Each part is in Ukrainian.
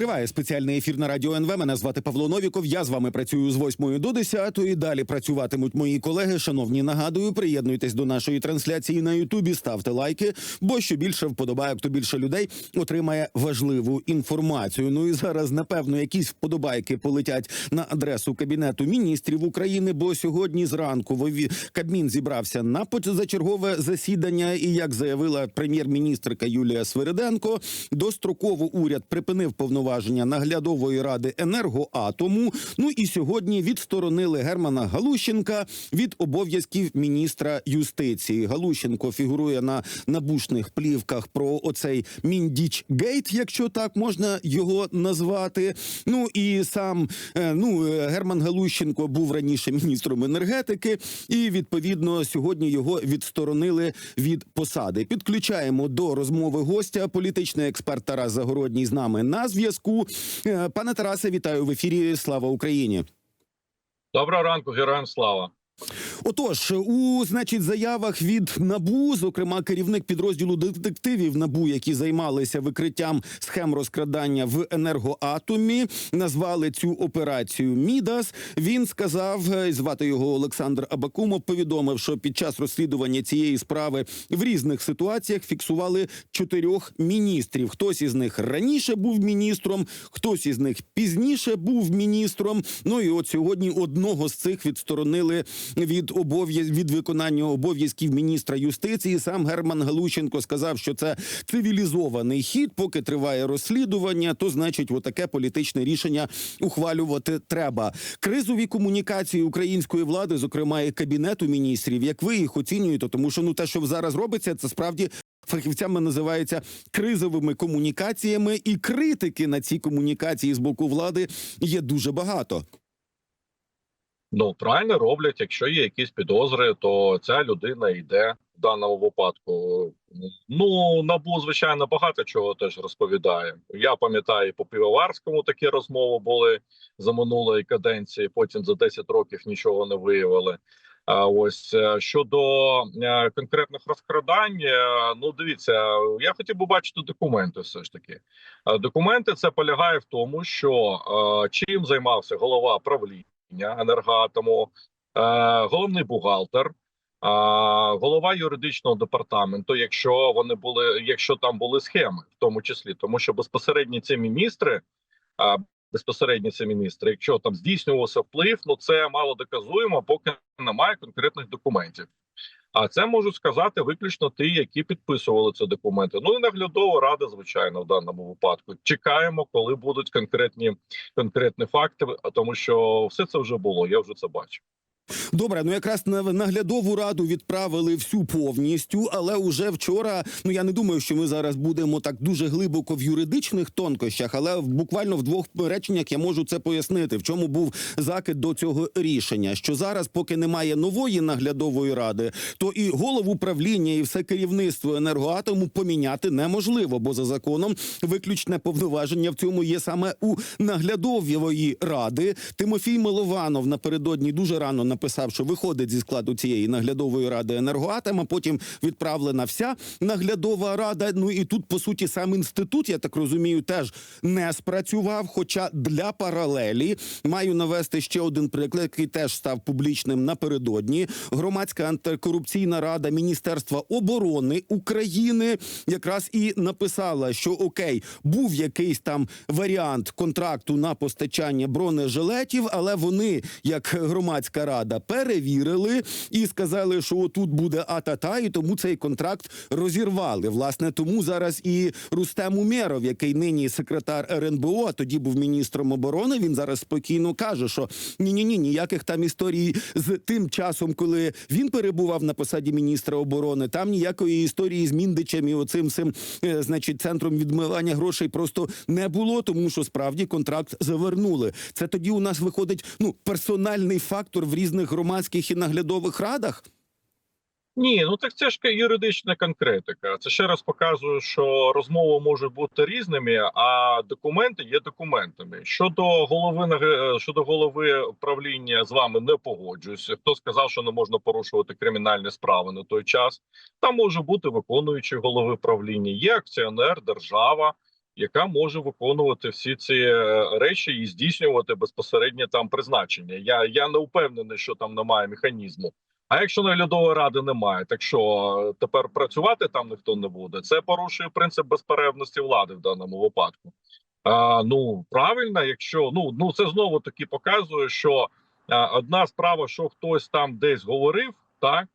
Триває спеціальний ефір на радіо НВ. Мене звати Павло Новіков. Я з вами працюю з 8 до 10. І далі працюватимуть мої колеги. Шановні, нагадую, приєднуйтесь до нашої трансляції на Ютубі, ставте лайки, бо що більше вподобайок, то більше людей отримає важливу інформацію. Ну і зараз, напевно, якісь вподобайки полетять на адресу кабінету міністрів України. Бо сьогодні зранку Кабмін зібрався на позачергове засідання. І як заявила прем'єр-міністрка Юлія Свириденко, достроково уряд припинив повноваження наглядової ради енергоатому. Ну і сьогодні відсторонили Германа Галущенка від обов'язків міністра юстиції. Галущенко фігурує на набушних плівках про оцей міндіч гейт, якщо так можна його назвати. Ну і сам е, ну е, Герман Галущенко був раніше міністром енергетики, і відповідно сьогодні його відсторонили від посади. Підключаємо до розмови гостя. Політичний експерт Тарас Загородній з нами на зв'язку. Е, Пане Тарасе, вітаю в ефірі. Слава Україні. Доброго ранку, героям слава. Отож, у значить заявах від набу, зокрема керівник підрозділу детективів набу, які займалися викриттям схем розкрадання в енергоатомі, назвали цю операцію Мідас. Він сказав, е, звати його Олександр Абакумов. Повідомив, що під час розслідування цієї справи в різних ситуаціях фіксували чотирьох міністрів. Хтось із них раніше був міністром, хтось із них пізніше був міністром. Ну і от сьогодні одного з цих відсторонили від обов'яз від виконання обов'язків міністра юстиції. Сам Герман Галущенко сказав, що це цивілізований хід. Поки триває розслідування, то значить, отаке політичне рішення ухвалювати треба. Кризові комунікації української влади, зокрема і кабінету міністрів, як ви їх оцінюєте, тому що ну те, що зараз робиться, це справді. Фахівцями називається кризовими комунікаціями, і критики на ці комунікації з боку влади є дуже багато. Ну правильно роблять. Якщо є якісь підозри, то ця людина йде в даному випадку. Ну набу звичайно багато чого теж розповідає. Я пам'ятаю, по півоварському такі розмови були за минулої каденції. Потім за 10 років нічого не виявили. А ось е, щодо е, конкретних розкрадань, е, ну дивіться, я хотів би бачити документи. Все ж таки, документи це полягає в тому, що чим займався голова правління енергоатому, е, головний бухгалтер, голова юридичного департаменту, якщо вони були, якщо там були схеми, в тому числі, тому що безпосередньо ці міністри. Безпосередньо це міністри, якщо там здійснювався вплив, ну це мало доказуємо, поки немає конкретних документів. А це можуть сказати виключно ті, які підписували ці документи. Ну і наглядова рада, звичайно, в даному випадку. Чекаємо, коли будуть конкретні конкретні факти, тому що все це вже було. Я вже це бачив. Добре, ну якраз на наглядову раду відправили всю повністю, але уже вчора. Ну я не думаю, що ми зараз будемо так дуже глибоко в юридичних тонкощах, але буквально в двох реченнях я можу це пояснити. В чому був закид до цього рішення? Що зараз, поки немає нової наглядової ради, то і голову правління, і все керівництво енергоатому поміняти неможливо, бо за законом виключне повноваження в цьому є саме у наглядової ради. Тимофій Милованов напередодні дуже рано написав, що виходить зі складу цієї наглядової ради енергоатома. Потім відправлена вся наглядова рада. Ну і тут, по суті, сам інститут, я так розумію, теж не спрацював. Хоча для паралелі маю навести ще один приклад, який теж став публічним напередодні. Громадська антикорупційна рада Міністерства оборони України якраз і написала, що окей, був якийсь там варіант контракту на постачання бронежилетів, але вони, як громадська рада, перевірили і сказали, що тут буде АТАТА, і тому цей контракт розірвали. Власне, тому зараз і Рустем Умєров, який нині секретар РНБО, а тоді був міністром оборони. Він зараз спокійно каже, що ні, ні, ні, ніяких там історій з тим часом, коли він перебував на посаді міністра оборони. Там ніякої історії з Міндичем і оцим цим, е, значить, центром відмивання грошей просто не було, тому що справді контракт завернули. Це тоді у нас виходить ну персональний фактор в різних громадських і наглядових радах. Ні, ну так це ж юридична конкретика. Це ще раз показує, що розмови можуть бути різними, а документи є документами. Щодо голови наг- щодо голови правління з вами не погоджуюся. Хто сказав, що не можна порушувати кримінальні справи на той час? Там може бути виконуючий голови правління, є акціонер, держава. Яка може виконувати всі ці е, речі і здійснювати безпосереднє там призначення? Я я не впевнений, що там немає механізму. А якщо наглядової ради немає, так що е, тепер працювати там ніхто не буде. Це порушує принцип безперервності влади в даному випадку. А, ну правильно, якщо ну ну це знову таки показує, що а, одна справа, що хтось там десь говорив, так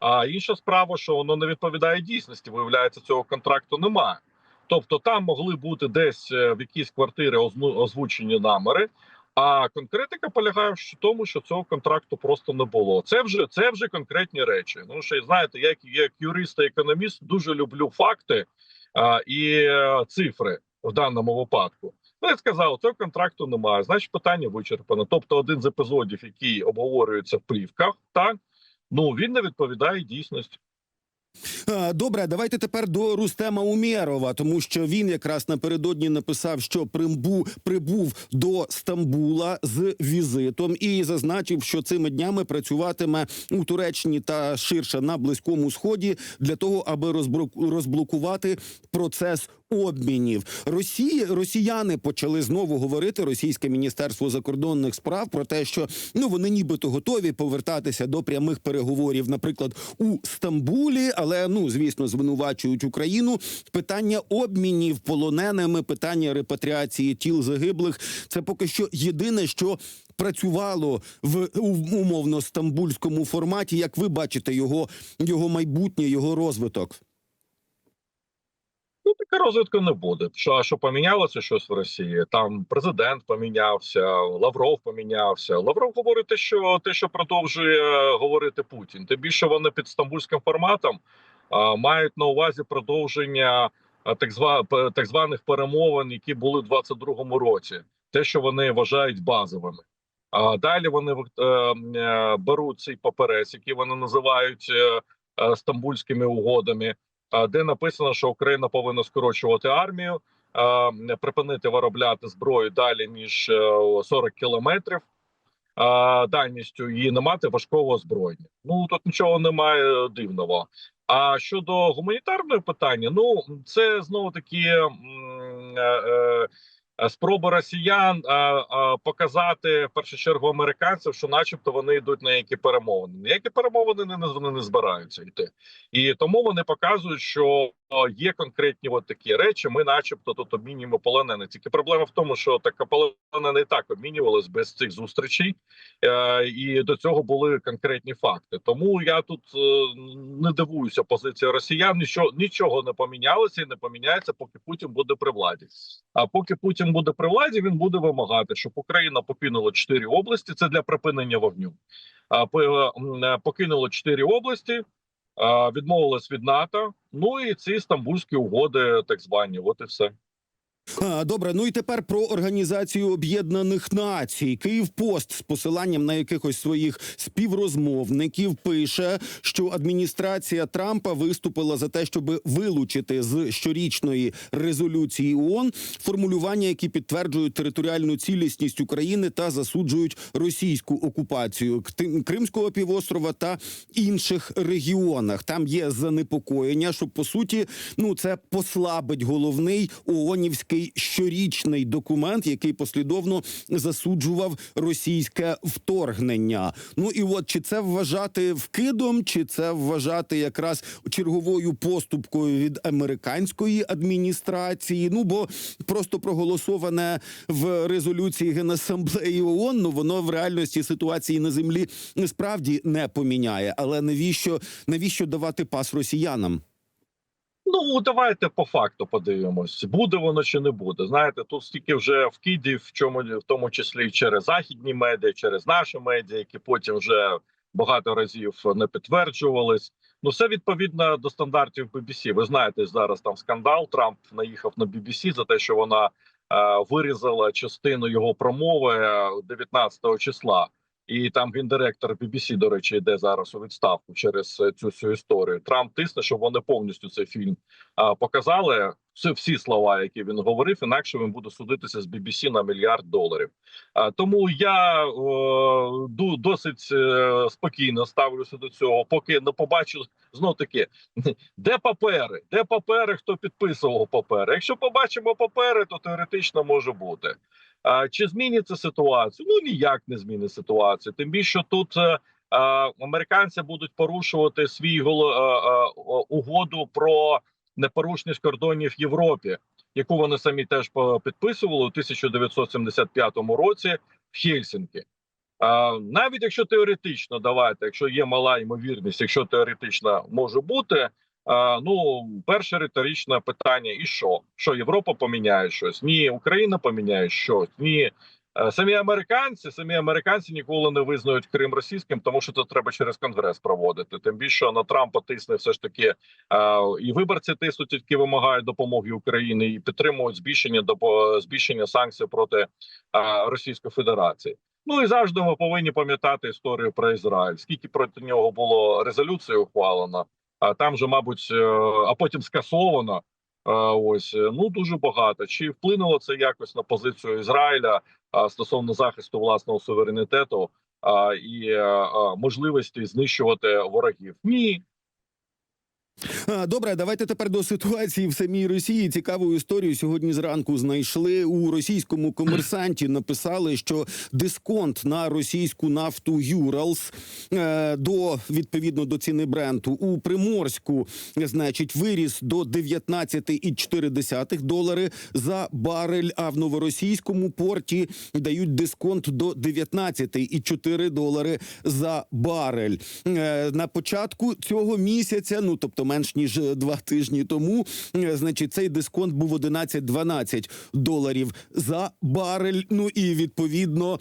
а інша справа, що воно не відповідає дійсності. Виявляється, цього контракту немає. Тобто там могли бути десь е, в якісь квартири озвучені намери. А конкретика полягає в тому, що цього контракту просто не було. Це вже це вже конкретні речі. Ну що знаєте, як як юрист та економіст дуже люблю факти а, і е, цифри в даному випадку. Ну, я сказав, цього контракту немає. Значить, питання вичерпано. Тобто, один з епізодів, який обговорюється в плівках, так ну він не відповідає дійсності. Е, Добре, давайте тепер до Рустема Умєрова, тому що він якраз напередодні написав, що прибув, прибув до Стамбула з візитом і зазначив, що цими днями працюватиме у Туреччині та ширше на близькому сході для того, аби розблокувати процес. Обмінів Росії росіяни почали знову говорити російське міністерство закордонних справ про те, що ну вони нібито готові повертатися до прямих переговорів, наприклад, у Стамбулі, але ну звісно звинувачують Україну. Питання обмінів полоненими, питання репатріації тіл загиблих це поки що єдине, що працювало в умовно стамбульському форматі. Як ви бачите його, його майбутнє, його розвиток? Ну, таке розвитку не буде. Що, що помінялося щось в Росії? Там президент помінявся, Лавров помінявся. Лавров говорить що те, що продовжує е, говорити Путін. Тим більше вони під стамбульським форматом мають на увазі продовження так, зва, так званих перемовин, які були в 22-му році. Те, що вони вважають базовими. А далі вони е, е, беруть цей паперець, який вони називають е, стамбульськими угодами де написано, що Україна повинна скорочувати армію, припинити виробляти зброю далі ніж е, 40 кілометрів дальністю і не мати важкого озброєння. Ну тут нічого немає дивного. А щодо гуманітарного питання, ну це знову таки е, спроба росіян е, е, показати в першу чергу американців, що, начебто, вони йдуть на які перемовини. Ніякі перемовини не, вони не збираються йти. І тому вони показують, що є конкретні от такі речі. Ми, начебто, тут обмінюємо полонених. Тільки проблема в тому, що така полонена і так обмінювалась без цих зустрічей, і до цього були конкретні факти. Тому я тут не дивуюся позиції росіян. Нічого нічого не помінялося і не поміняється, поки Путін буде при владі. А поки Путін буде при владі, він буде вимагати, щоб Україна покинула чотири області. Це для припинення вогню. По- е, покинула чотири області. Відмовилась від НАТО, ну і ці стамбульські угоди, так звані, от і все. Добре, ну і тепер про організацію Об'єднаних Націй. Київпост з посиланням на якихось своїх співрозмовників пише, що адміністрація Трампа виступила за те, щоб вилучити з щорічної резолюції ООН формулювання, які підтверджують територіальну цілісність України та засуджують російську окупацію Кримського півострова та інших регіонах. Там є занепокоєння, що по суті, ну це послабить головний ООНівський щорічний документ, який послідовно засуджував російське вторгнення. Ну і от чи це вважати вкидом, чи це вважати якраз черговою поступкою від американської адміністрації? Ну бо просто проголосоване в резолюції Генасамблеї ООН, ну воно в реальності ситуації на землі справді не поміняє. Але навіщо навіщо давати пас росіянам? Ну давайте по факту подивимось, буде воно чи не буде. Знаєте, тут стільки вже вкидів, в чому в тому числі і через західні медіа, через наші медіа, які потім вже багато разів не підтверджувались. Ну, все відповідно до стандартів BBC. Ви знаєте, зараз там скандал. Трамп наїхав на BBC за те, що вона е, вирізала частину його промови е, 19 числа. І там гендиректор BBC, до речі, йде зараз у відставку через е, цю всю історію. Трамп тисне, щоб вони повністю цей фільм а, показали. Це всі слова, які він говорив, інакше він буде судитися з BBC на мільярд доларів. А, тому я ду- досить е, спокійно ставлюся до цього, поки не побачу знов таки, де папери, де папери, хто підписував папери. Якщо побачимо папери, то теоретично може бути. Чи зміниться ситуацію? Ну ніяк не змінить ситуацію. Тим більше тут е, е, американці будуть порушувати свій е, угоду про непорушність кордонів в Європі, яку вони самі теж підписували у 1975 році в Хельсінкі. Навіть якщо теоретично, давайте, якщо є мала ймовірність, якщо теоретично може бути. А, ну, перше риторичне питання: і що? Що Європа поміняє щось? Ні, Україна поміняє щось. Ні. Е, Самі американці, самі американці ніколи не визнають Крим російським, тому що це треба через конгрес проводити. Тим більше на Трампа тисне все ж таки е, і виборці тиснуть, які вимагають допомоги Україні, і підтримують збільшення збільшення санкцій проти е, Російської Федерації. Ну і завжди ми повинні пам'ятати історію про Ізраїль. Скільки проти нього було резолюцій ухвалено, а там же, мабуть, е, а потім скасовано. е, Ось е, ну дуже багато. Чи вплинуло це якось на позицію Ізраїля стосовно захисту власного суверенітету і можливості знищувати ворогів? Ні, Добре, давайте тепер до ситуації в самій Росії. Цікаву історію сьогодні зранку знайшли у російському комерсанті. Написали, що дисконт на російську нафту Юралс е, до відповідно до ціни бренду у Приморську, значить, виріс до 19,4 долари за барель. А в новоросійському порті дають дисконт до 19,4 долари за барель. Е, На початку цього місяця, ну тобто менш ніж е, два тижні тому, е, значить, цей дисконт був 11-12 доларів за барель. Ну і відповідно,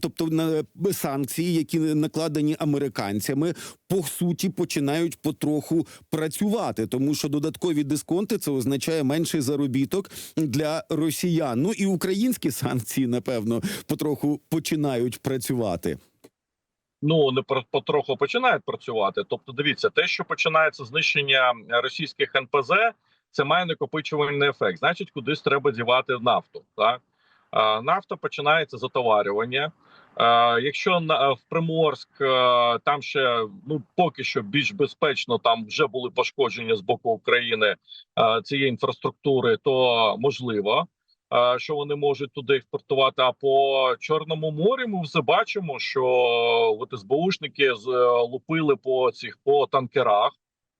тобто на санкції, які накладені американцями, по суті починають потроху працювати, тому що додаткові дисконти це означає менший заробіток для росіян. Ну і українські санкції, напевно, потроху починають працювати. Ну не потроху починають працювати. Тобто, дивіться, те, що починається знищення російських НПЗ, це має накопичувальний ефект. Значить, кудись треба дівати нафту. Так нафта починається затоварювання. Якщо на в Приморськ е, там ще ну поки що більш безпечно, там вже були пошкодження з боку України е, цієї інфраструктури, то можливо. Що вони можуть туди експортувати? А по чорному морі ми вже бачимо, що от СБУшники е, лупили по цих по танкерах.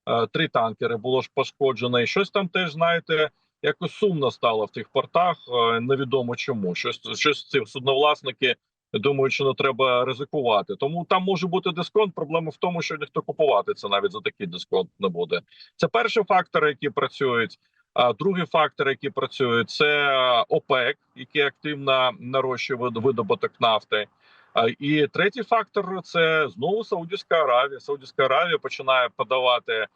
Е, Три танкери було ж пошкоджено, і щось там теж знаєте, якось сумно стало в тих портах. е, Невідомо чому. Щось щось ці судновласники думають, що не треба ризикувати. Тому там може бути дисконт. Проблема в тому, що ніхто купувати це навіть за такий дисконт не буде. Це перші фактори, які працюють. А другий фактор, який працює, це ОПЕК, який активно нарощує вид- видобуток нафти. І третій фактор це знову Саудівська Аравія. Саудівська Аравія починає подавати ти-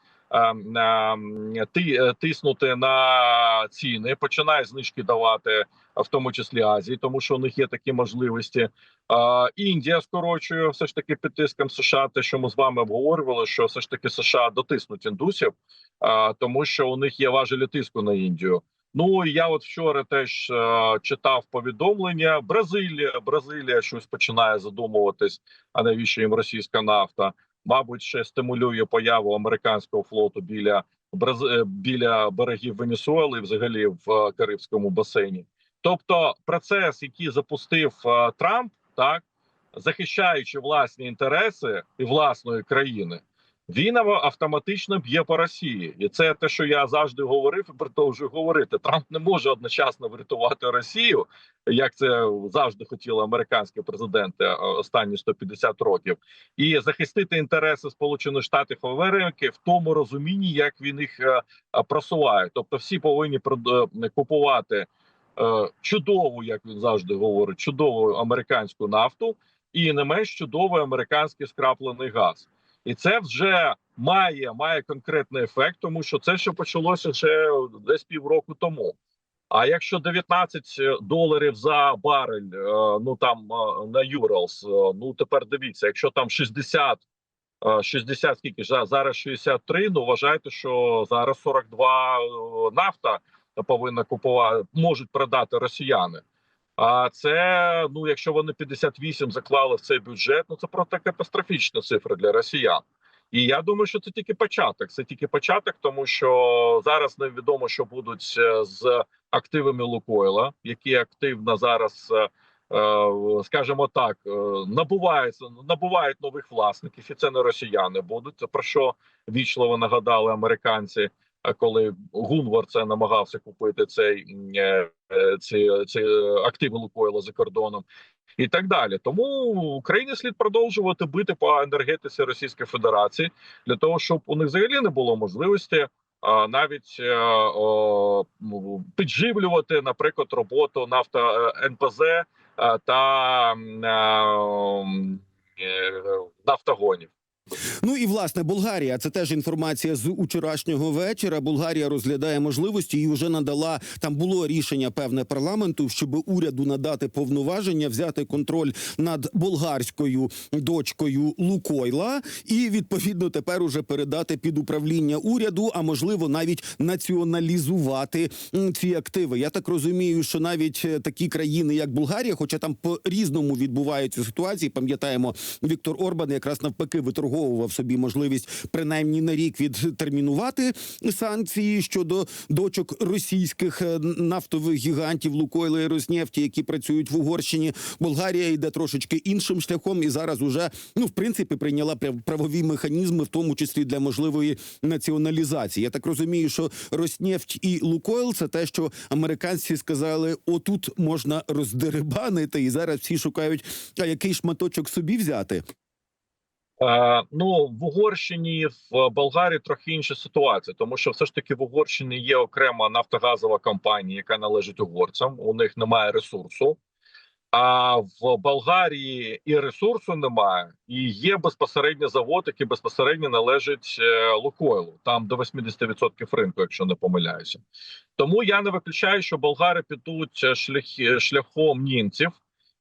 тиснути на ціни, починає знижки давати, в тому числі Азії, тому що у них є такі можливості. Індія скорочує все ж таки під тиском США. Те, що ми з вами обговорювали, що все ж таки США дотиснуть індусів, тому що у них є важелі тиску на Індію. Ну я от вчора теж е, читав повідомлення. Бразилія, Бразилія щось починає задумуватись, а навіщо їм російська нафта? Мабуть, ще стимулює появу американського флоту біля Браз... е, біля берегів Венесуели, взагалі в е, Карибському басейні. Тобто, процес, який запустив е, Трамп, так захищаючи власні інтереси і власної країни, він автоматично б'є по Росії, і це те, що я завжди говорив і продовжую говорити. Трамп не може одночасно врятувати Росію, як це завжди хотіли американські президенти е, останні 150 років, і захистити інтереси Сполучених Штатів Америки в тому розумінні, як він їх е, е, просуває. Тобто, всі повинні купувати чудову, як він завжди говорить, чудову американську нафту і не менш чудовий американський скраплений газ. І це вже має має конкретний ефект, тому що це ще почалося ще десь півроку тому. А якщо 19 доларів за барель, е, ну там е, на Юралс, е, ну тепер дивіться, якщо там 60, е, 60 скільки зараз 63, ну вважайте, що зараз 42 е, нафта повинна купувати, можуть продати росіяни. А це ну, якщо вони 58 заклали в цей бюджет, ну це просто катастрофічна цифра для росіян. І я думаю, що це тільки початок. Це тільки початок, тому що зараз невідомо, що будуть е, з активами Лукойла, які активно зараз, е, е, скажімо так, набуваються, набувають нових власників, і це не росіяни будуть. Про що вічливо нагадали американці, коли Гунвар це намагався купити цей е, е, ці, ці активи Лукойла за кордоном. І так далі, тому Україні слід продовжувати бити по енергетиці Російської Федерації для того, щоб у них взагалі не було можливості а, навіть е, о, підживлювати, наприклад, роботу нафта НПЗ е, та е, нафтогонів. Ну і власне Болгарія. Це теж інформація з учорашнього вечора. Болгарія розглядає можливості і вже надала там було рішення певне парламенту, щоб уряду надати повноваження, взяти контроль над болгарською дочкою Лукойла, і відповідно тепер уже передати під управління уряду, а можливо навіть націоналізувати ці активи. Я так розумію, що навіть е, такі країни, як Болгарія, хоча там по різному відбуваються ситуації, пам'ятаємо, Віктор Орбан якраз навпаки виторговував собі можливість принаймні на рік відтермінувати санкції щодо дочок російських е, нафтових гігантів Лукойла і Роснефті, які працюють в Угорщині. Болгарія йде трошечки іншим шляхом, і зараз уже ну в принципі прийняла прав- правові механізми, в тому числі для можливої націоналізації. Я так розумію, що Роснефть і Лукойл це те, що американці сказали: отут можна роздерибанити, і зараз всі шукають, а який шматочок собі взяти. Е, ну в Угорщині в Болгарії трохи інша ситуація, тому що все ж таки в Угорщині є окрема нафтогазова компанія, яка належить угорцям. У них немає ресурсу. А в Болгарії і ресурсу немає, і є безпосередньо завод, який безпосередньо належить е, Лукойлу. Там до 80% ринку, якщо не помиляюся. Тому я не виключаю, що болгари підуть е, шляхи, шляхом німців,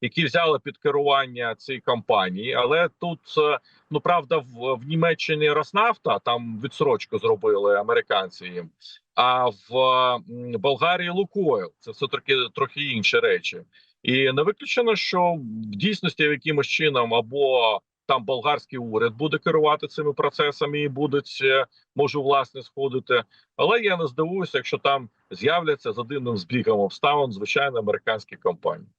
які взяли під керування цієї компанії. Але тут е, ну правда, в, в Німеччині Роснафта там відсрочку зробили американці їм. А в Болгарії Лукойл це все таки трохи інші речі. І не виключено, що в дійсності якимось чином або там болгарський уряд буде керувати цими процесами і будуть е, може власне сходити. Але я не здивуюся, якщо там з'являться за дивним збігом обставин звичайно американські компанії.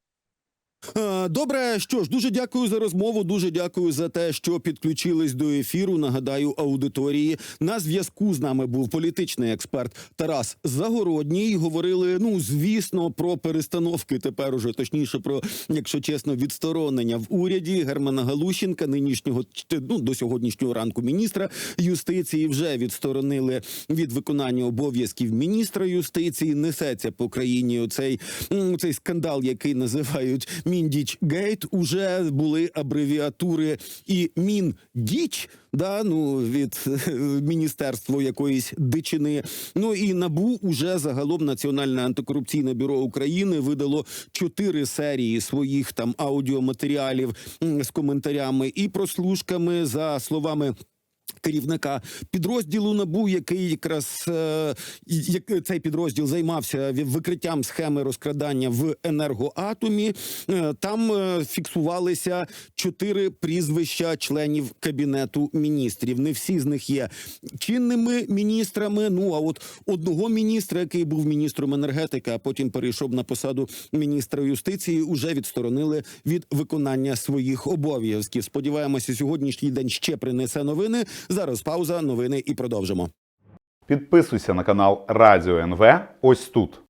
Е, Добре, що ж, дуже дякую за розмову. Дуже дякую за те, що підключились до ефіру. Нагадаю, аудиторії на зв'язку з нами був політичний експерт Тарас Загородній. Говорили, ну звісно, про перестановки. Тепер уже точніше про, якщо чесно, відсторонення в уряді Германа Галущенка, нинішнього ну, до сьогоднішнього ранку міністра юстиції, вже відсторонили від виконання обов'язків міністра юстиції. Несеться по країні оцей, м, цей скандал, який називають Міндіч Гейт. Уже були абревіатури і Міндіч, да, ну від е, міністерства якоїсь дичини. Ну і набу уже загалом Національне антикорупційне бюро України видало чотири серії своїх там аудіоматеріалів з коментарями і прослушками за словами. Керівника підрозділу набу, який якраз е, як цей підрозділ займався викриттям схеми розкрадання в енергоатомі. Е, там е, фіксувалися чотири прізвища членів кабінету міністрів. Не всі з них є чинними міністрами. Ну а от одного міністра, який був міністром енергетики, а потім перейшов на посаду міністра юстиції, уже відсторонили від виконання своїх обов'язків. Сподіваємося, сьогоднішній день ще принесе новини. Зараз пауза, новини і продовжимо. Підписуйся на канал Радіо НВ ось тут.